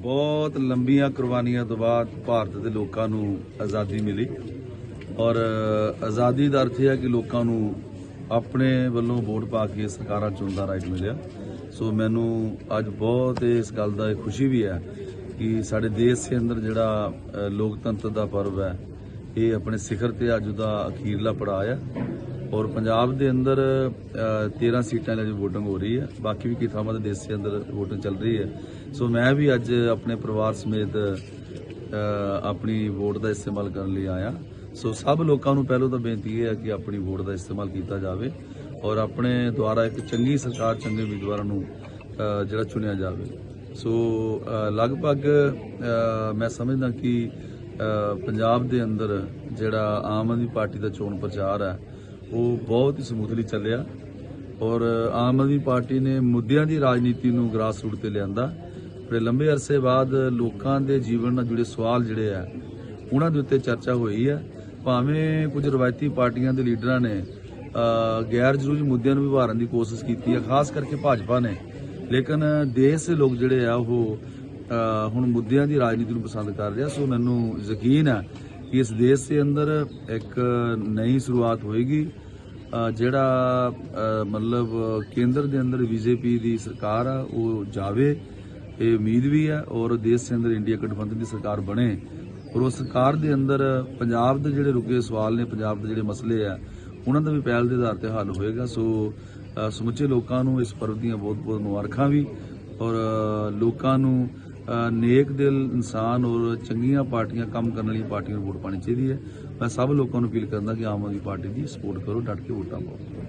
ਬਹੁਤ ਲੰਬੀਆਂ ਕੁਰਬਾਨੀਆਂ ਤੋਂ ਬਾਅਦ ਭਾਰਤ ਦੇ ਲੋਕਾਂ ਨੂੰ ਆਜ਼ਾਦੀ ਮਿਲੀ। ਔਰ ਆਜ਼ਾਦੀ ਦਾ ਅਰਥ ਇਹ ਹੈ ਕਿ ਲੋਕਾਂ ਨੂੰ ਆਪਣੇ ਵੱਲੋਂ ਵੋਟ ਪਾ ਕੇ ਸਰਕਾਰਾਂ ਚੁਣਨ ਦਾ ਰਾਈਟ ਮਿਲਿਆ। ਸੋ ਮੈਨੂੰ ਅੱਜ ਬਹੁਤ ਇਸ ਗੱਲ ਦਾ ਖੁਸ਼ੀ ਵੀ ਹੈ ਕਿ ਸਾਡੇ ਦੇਸ਼ ਦੇ ਅੰਦਰ ਜਿਹੜਾ ਲੋਕਤੰਤਰ ਦਾ ਪਰਵ ਹੈ, ਇਹ ਆਪਣੇ ਸਿਖਰ ਤੇ ਅੱਜ ਦਾ ਅਖੀਰਲਾ ਪੜਾਅ ਹੈ। ਔਰ ਪੰਜਾਬ ਦੇ ਅੰਦਰ ਅ, 13 ਸੀਟਾਂ ਲਈ VOTING ਹੋ ਰਹੀ ਹੈ। ਬਾਕੀ ਵੀ ਕਈ ਥਾਵਾਂ ਦੇ ਦੇਸ਼ ਦੇ ਅੰਦਰ ਵੋਟਿੰਗ ਚੱਲ ਰਹੀ ਹੈ। ਸੋ ਮੈਂ ਵੀ ਅੱਜ ਆਪਣੇ ਪਰਿਵਾਰ ਸਮੇਤ ਆਪਣੀ ਵੋਟ ਦਾ ਇਸਤੇਮਾਲ ਕਰਨ ਲਈ ਆਇਆ। ਸੋ ਸਭ ਲੋਕਾਂ ਨੂੰ ਪਹਿਲੋਂ ਤਾਂ ਬੇਨਤੀ ਇਹ ਹੈ ਕਿ ਆਪਣੀ ਵੋਟ ਦਾ ਇਸਤੇਮਾਲ ਕੀਤਾ ਜਾਵੇ ਔਰ ਆਪਣੇ ਦੁਆਰਾ ਇੱਕ ਚੰਗੀ ਸਰਕਾਰ ਚੰਗੇ ਉਮੀਦਵਾਰਾਂ ਨੂੰ ਜਿਹੜਾ ਚੁਣਿਆ ਜਾਵੇ। ਸੋ ਲਗਭਗ ਮੈਂ ਸਮਝਦਾ ਕਿ ਪੰਜਾਬ ਦੇ ਅੰਦਰ ਜਿਹੜਾ ਆਮ ਆਦਮੀ ਪਾਰਟੀ ਦਾ ਚੋਣ ਪ੍ਰਚਾਰ ਹੈ ਉਹ ਬਹੁਤ ਹੀ ਸਮੂਥਲੀ ਚੱਲਿਆ। ਔਰ ਆਮ ਆਦਮੀ ਪਾਰਟੀ ਨੇ ਮੁੱਦਿਆਂ ਦੀ ਰਾਜਨੀਤੀ ਨੂੰ ਗ੍ਰਾਸ ਰੂਟ ਤੇ ਲਿਆਂਦਾ। ਬੜੇ ਲੰਬੇ ਅਰਸੇ ਬਾਅਦ ਲੋਕਾਂ ਦੇ ਜੀਵਨ ਨਾਲ ਜੁੜੇ ਸਵਾਲ ਜਿਹੜੇ ਆ, ਉਹਨਾਂ ਦੇ ਉੱਤੇ ਚਰਚਾ ਹੋਈ ਹੈ ਭਾਵੇਂ ਕੁਝ ਰਵਾਇਤੀ ਪਾਰਟੀਆਂ ਦੇ ਲੀਡਰਾਂ ਨੇ ਗੈਰ ਜ਼ਰੂਰੀ ਮੁੱਦਿਆਂ ਨੂੰ ਵਿਵਾਰਨ ਦੀ ਕੋਸ਼ਿਸ਼ ਕੀਤੀ ਹੈ ਖਾਸ ਕਰਕੇ ਭਾਜਪਾ ਨੇ। ਲੇਕਿਨ ਦੇਸ਼ ਦੇ ਲੋਕ ਜਿਹੜੇ ਆ, ਉਹ ਹੁਣ ਮੁੱਦਿਆਂ ਦੀ ਰਾਜਨੀਤੀ ਨੂੰ ਪਸੰਦ ਕਰ ਰਿਹਾ ਸੋ ਮੈਨੂੰ ਯਕੀਨ ਹੈ ਕਿ ਇਸ ਦੇਸ਼ ਦੇ ਅੰਦਰ ਇੱਕ ਨਈ ਸ਼ੁਰੂਆਤ ਹੋਏਗੀ। ਜਿਹੜਾ ਮਤਲਬ ਕੇਂਦਰ ਦੇ ਅੰਦਰ ਬੀਜੇਪੀ ਦੀ ਸਰਕਾਰ ਆ, ਉਹ ਜਾਵੇ, ਇਹ ਉਮੀਦ ਵੀ ਹੈ ਔਰ ਦੇਸ਼ ਦੇ ਅੰਦਰ ਇੰਡੀਆ ਗਠਬੰਧਨ ਦੀ ਸਰਕਾਰ ਬਣੇ। ਔਰ ਉਸ ਸਰਕਾਰ ਦੇ ਅੰਦਰ ਪੰਜਾਬ ਦੇ ਜਿਹੜੇ ਰੁਕੇ ਸਵਾਲ ਨੇ, ਪੰਜਾਬ ਦੇ ਜਿਹੜੇ ਮਸਲੇ ਆ, ਉਹਨਾਂ ਦਾ ਵੀ ਪਹਿਲ ਦੇ ਆਧਾਰ ਤੇ ਹੱਲ ਹੋਏਗਾ। ਸੋ ਸਮੁੱਚੇ ਲੋਕਾਂ ਨੂੰ ਇਸ ਪਰਵ ਦੀਆਂ ਬਹੁਤ-ਬਹੁਤ ਮੁਬਾਰਕਾਂ ਵੀ ਔਰ ਲੋਕਾਂ ਨੂੰ ਨੇਕ ਦਿਲ ਇਨਸਾਨ ਔਰ ਚੰਗੀਆਂ ਪਾਰਟੀਆਂ ਕੰਮ ਕਰਨ ਵਾਲੀਆਂ ਪਾਰਟੀਆਂ ਨੂੰ ਵੋਟ ਪਾਣੀ ਚਾਹੀਦੀ ਹੈ। ਮੈਂ ਸਭ ਲੋਕਾਂ ਨੂੰ ਅਪੀਲ ਕਰਦਾ ਕਿ ਆਮ ਆਦਮੀ ਪਾਰਟੀ ਦੀ ਸਪੋਰਟ ਕਰੋ, ਡਟ ਕੇ ਵੋਟਾਂ ਪਾਓ।